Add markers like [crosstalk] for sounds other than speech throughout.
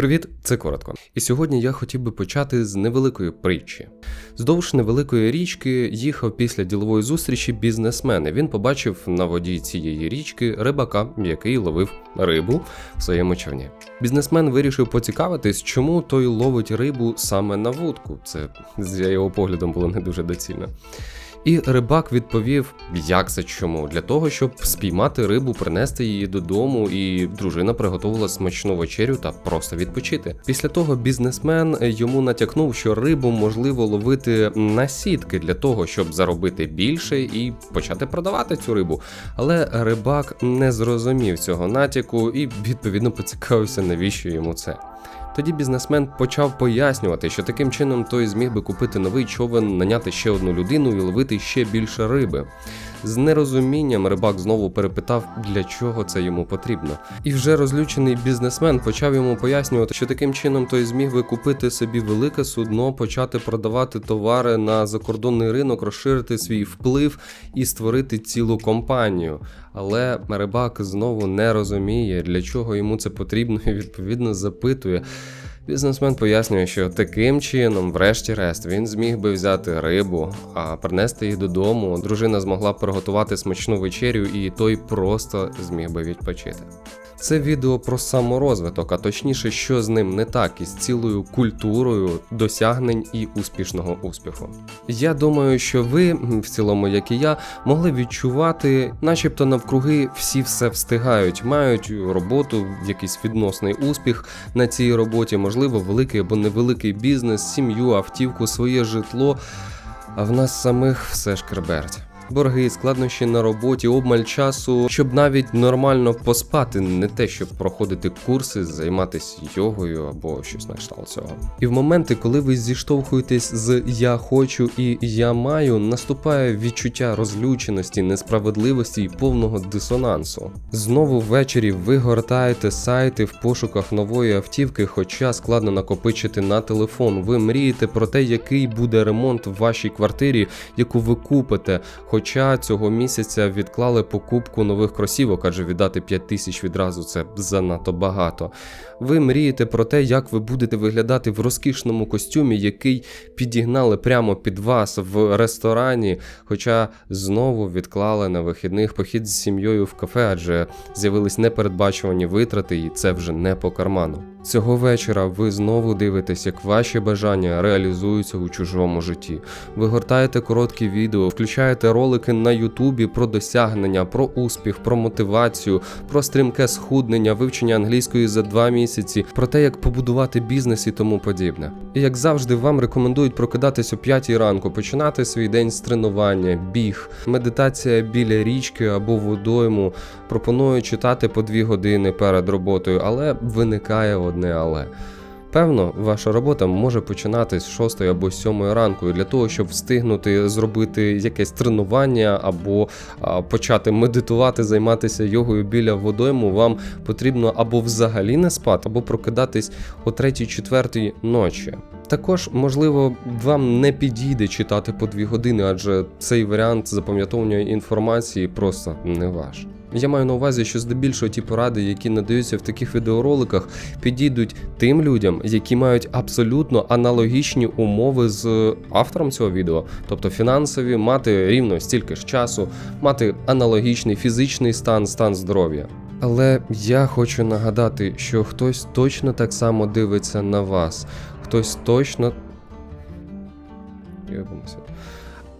Привіт, це коротко. І сьогодні я хотів би почати з невеликої притчі. Здовж невеликої річки їхав після ділової зустрічі бізнесмен. Він побачив на воді цієї річки рибака, який ловив рибу в своєму човні. Бізнесмен вирішив поцікавитись, чому той ловить рибу саме на вудку. Це за його поглядом було не дуже доцільно. І рибак відповів, як це чому? Для того, щоб спіймати рибу, принести її додому, і дружина приготувала смачну вечерю та просто відпочити. Після того бізнесмен йому натякнув, що рибу можливо ловити на сітки для того, щоб заробити більше і почати продавати цю рибу. Але рибак не зрозумів цього натяку і відповідно поцікавився, навіщо йому це. Тоді бізнесмен почав пояснювати, що таким чином той зміг би купити новий човен, наняти ще одну людину і ловити ще більше риби. З нерозумінням рибак знову перепитав, для чого це йому потрібно. І вже розлючений бізнесмен почав йому пояснювати, що таким чином той зміг би купити собі велике судно, почати продавати товари на закордонний ринок, розширити свій вплив і створити цілу компанію. Але рибак знову не розуміє, для чого йому це потрібно, і відповідно запитує. 对 Бізнесмен пояснює, що таким чином, врешті-решт, він зміг би взяти рибу, а принести її додому. Дружина змогла б приготувати смачну вечерю, і той просто зміг би відпочити. Це відео про саморозвиток, а точніше, що з ним не так із цілою культурою досягнень і успішного успіху. Я думаю, що ви, в цілому, як і я, могли відчувати, начебто навкруги всі все встигають, мають роботу, якийсь відносний успіх на цій роботі, можливо, великий або невеликий бізнес, сім'ю, автівку, своє житло. А в нас самих все шкерберть борги, складнощі на роботі, обмаль часу, щоб навіть нормально поспати, не те, щоб проходити курси, займатися йогою або щось на кшталт цього. І в моменти, коли ви зіштовхуєтесь з я хочу і я маю, наступає відчуття розлюченості, несправедливості і повного дисонансу. Знову ввечері ви гортаєте сайти в пошуках нової автівки, хоча складно накопичити на телефон. Ви мрієте про те, який буде ремонт в вашій квартирі, яку ви купите. Хоча цього місяця відклали покупку нових кросівок, адже віддати 5 тисяч відразу це занадто багато. Ви мрієте про те, як ви будете виглядати в розкішному костюмі, який підігнали прямо під вас в ресторані. Хоча знову відклали на вихідних похід з сім'єю в кафе, адже з'явились непередбачувані витрати, і це вже не по карману. Цього вечора ви знову дивитесь, як ваші бажання реалізуються у чужому житті. Ви гортаєте короткі відео, включаєте ролики на Ютубі про досягнення, про успіх, про мотивацію, про стрімке схуднення, вивчення англійської за два місяці, про те, як побудувати бізнес і тому подібне. І як завжди, вам рекомендують прокидатись о 5 ранку, починати свій день з тренування, біг, медитація біля річки або водойму. Пропоную читати по 2 години перед роботою, але виникає одне але. Певно, ваша робота може починати з 6 або 7 ранку, і для того, щоб встигнути зробити якесь тренування або почати медитувати, займатися йогою біля водойму, вам потрібно або взагалі не спати, або прокидатись о 3-4 ночі. Також, можливо, вам не підійде читати по 2 години, адже цей варіант запам'ятовування інформації просто не ваш. Я маю на увазі, що здебільшого ті поради, які надаються в таких відеороликах, підійдуть тим людям, які мають абсолютно аналогічні умови з автором цього відео, тобто фінансові, мати рівно стільки ж часу, мати аналогічний фізичний стан, стан здоров'я. Але я хочу нагадати, що хтось точно так само дивиться на вас, хтось точно.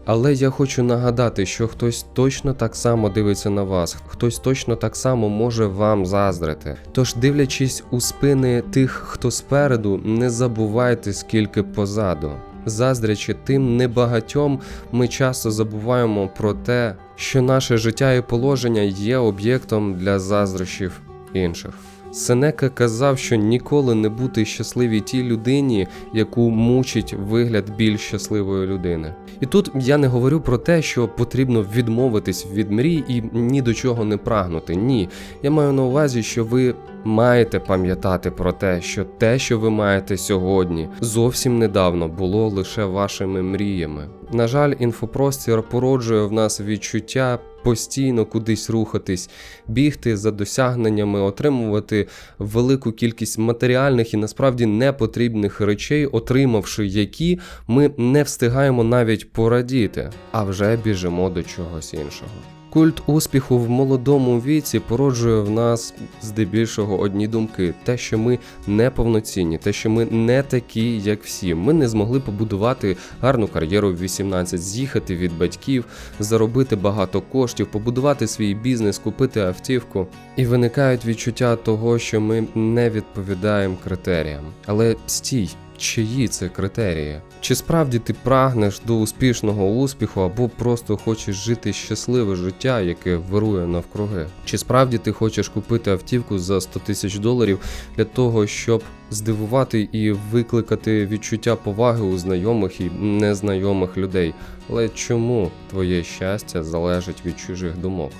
Але я хочу нагадати, що хтось точно так само дивиться на вас, хтось точно так само може вам заздрити. Тож, дивлячись у спини тих, хто спереду, не забувайте, скільки позаду. Заздрячи тим небагатьом, ми часто забуваємо про те, що наше життя і положення є об'єктом для заздрощів інших. Сенека казав, що ніколи не бути щасливій тій людині, яку мучить вигляд більш щасливої людини. І тут я не говорю про те, що потрібно відмовитись від мрій і ні до чого не прагнути. Ні, я маю на увазі, що ви маєте пам'ятати про те, що те, що ви маєте сьогодні, зовсім недавно було лише вашими мріями. На жаль, інфопростір породжує в нас відчуття постійно кудись рухатись, бігти за досягненнями, отримувати велику кількість матеріальних і насправді непотрібних речей, отримавши які ми не встигаємо навіть порадіти, а вже біжимо до чогось іншого. Культ успіху в молодому віці породжує в нас здебільшого одні думки: те, що ми неповноцінні, те, що ми не такі, як всі. Ми не змогли побудувати гарну кар'єру в 18, з'їхати від батьків, заробити багато коштів, побудувати свій бізнес, купити автівку. І виникають відчуття того, що ми не відповідаємо критеріям. Але стій. Чиї це критерії? Чи справді ти прагнеш до успішного успіху, або просто хочеш жити щасливе життя, яке вирує навкруги? Чи справді ти хочеш купити автівку за 100 тисяч доларів для того, щоб здивувати і викликати відчуття поваги у знайомих і незнайомих людей? Але чому твоє щастя залежить від чужих думок?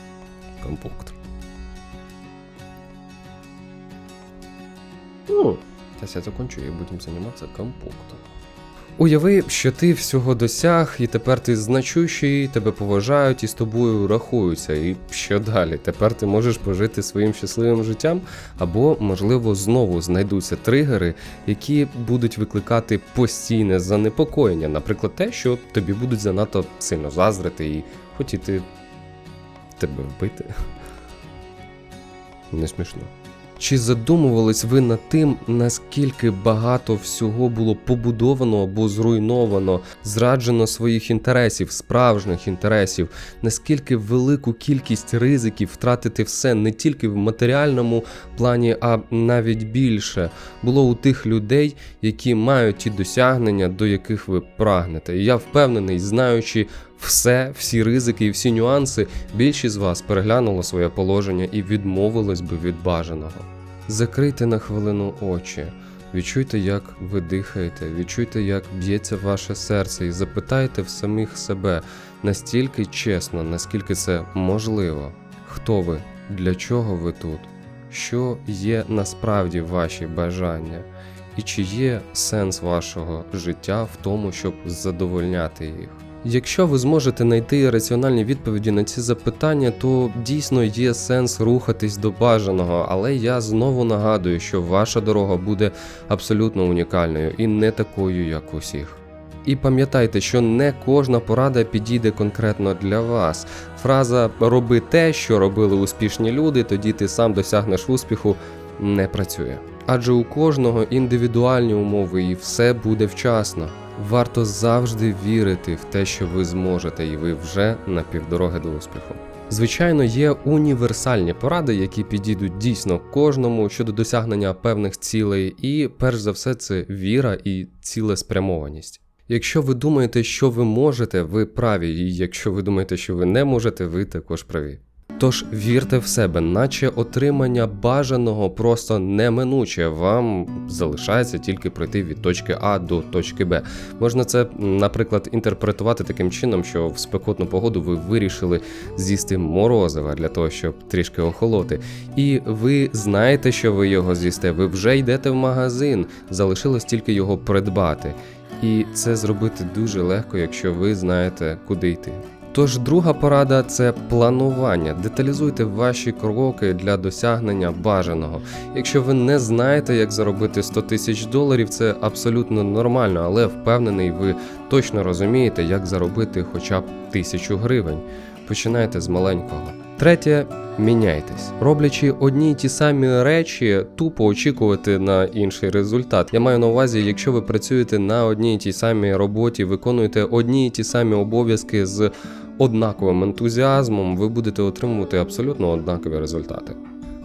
Компукт. Ну, Сейчас я закончу і будемо займатися компуктом. Уяви, що ти всього досяг, і тепер ти значущий, тебе поважають і з тобою рахуються. І що далі? Тепер ти можеш пожити своїм щасливим життям, або, можливо, знову знайдуться тригери, які будуть викликати постійне занепокоєння, наприклад, те, що тобі будуть занадто сильно заздрити і хотіти тебе вбити. [laughs] Не смішно. Чи задумувались ви над тим, наскільки багато всього було побудовано або зруйновано, зраджено своїх інтересів, справжніх інтересів, наскільки велику кількість ризиків втратити все не тільки в матеріальному плані, а навіть більше було у тих людей, які мають ті досягнення, до яких ви прагнете. І я впевнений, знаючи все, всі ризики і всі нюанси, більшість з вас переглянуло своє положення і відмовились би від бажаного. Закрийте на хвилину очі, відчуйте, як ви дихаєте, відчуйте, як б'ється ваше серце, і запитайте в самих себе настільки чесно, наскільки це можливо. Хто ви? Для чого ви тут? Що є насправді ваші бажання? І чи є сенс вашого життя в тому, щоб задовольняти їх? Якщо ви зможете знайти раціональні відповіді на ці запитання, то дійсно є сенс рухатись до бажаного, але я знову нагадую, що ваша дорога буде абсолютно унікальною і не такою, як усіх. І пам'ятайте, що не кожна порада підійде конкретно для вас. Фраза роби те, що робили успішні люди, тоді ти сам досягнеш успіху, не працює. Адже у кожного індивідуальні умови і все буде вчасно. Варто завжди вірити в те, що ви зможете, і ви вже на півдороги до успіху. Звичайно, є універсальні поради, які підійдуть дійсно кожному щодо досягнення певних цілей, і перш за все це віра і цілеспрямованість. Якщо ви думаєте, що ви можете, ви праві, і якщо ви думаєте, що ви не можете, ви також праві. Тож вірте в себе, наче отримання бажаного просто неминуче. Вам залишається тільки пройти від точки А до точки Б. Можна це, наприклад, інтерпретувати таким чином, що в спекотну погоду ви вирішили з'їсти морозива для того, щоб трішки охолоти. І ви знаєте, що ви його з'їсте. Ви вже йдете в магазин, залишилось тільки його придбати. І це зробити дуже легко, якщо ви знаєте, куди йти. Тож друга порада це планування. Деталізуйте ваші кроки для досягнення бажаного. Якщо ви не знаєте, як заробити 100 тисяч доларів, це абсолютно нормально, але впевнений, ви точно розумієте, як заробити хоча б тисячу гривень. Починайте з маленького. Третє. Міняйтесь, роблячи одні й ті самі речі, тупо очікувати на інший результат. Я маю на увазі, якщо ви працюєте на одній й тій самій роботі, виконуєте одні й ті самі обов'язки з однаковим ентузіазмом, ви будете отримувати абсолютно однакові результати.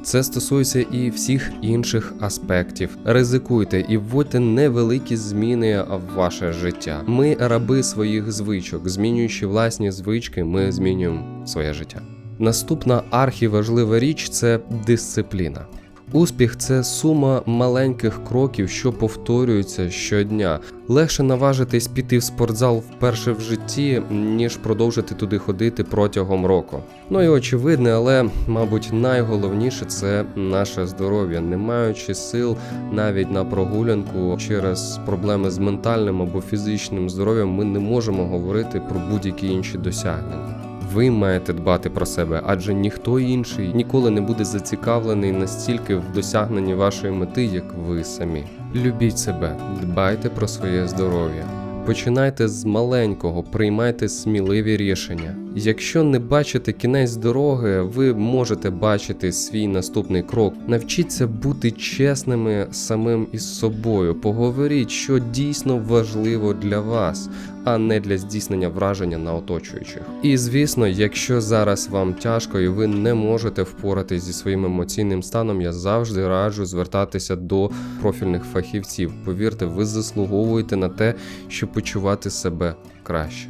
Це стосується і всіх інших аспектів. Ризикуйте і вводьте невеликі зміни в ваше життя. Ми раби своїх звичок, змінюючи власні звички, ми змінюємо своє життя. Наступна архіважлива річ це дисципліна. Успіх це сума маленьких кроків, що повторюються щодня. Легше наважитись піти в спортзал вперше в житті, ніж продовжити туди ходити протягом року. Ну і очевидне, але, мабуть, найголовніше це наше здоров'я. Не маючи сил навіть на прогулянку через проблеми з ментальним або фізичним здоров'ям, ми не можемо говорити про будь-які інші досягнення. Ви маєте дбати про себе, адже ніхто інший ніколи не буде зацікавлений настільки в досягненні вашої мети, як ви самі. Любіть себе, дбайте про своє здоров'я. Починайте з маленького, приймайте сміливі рішення. Якщо не бачите кінець дороги, ви можете бачити свій наступний крок. Навчіться бути чесними самим із собою. Поговоріть, що дійсно важливо для вас, а не для здійснення враження на оточуючих. І звісно, якщо зараз вам тяжко і ви не можете впоратись зі своїм емоційним станом, я завжди раджу звертатися до профільних фахівців. Повірте, ви заслуговуєте на те, щоб почувати себе краще.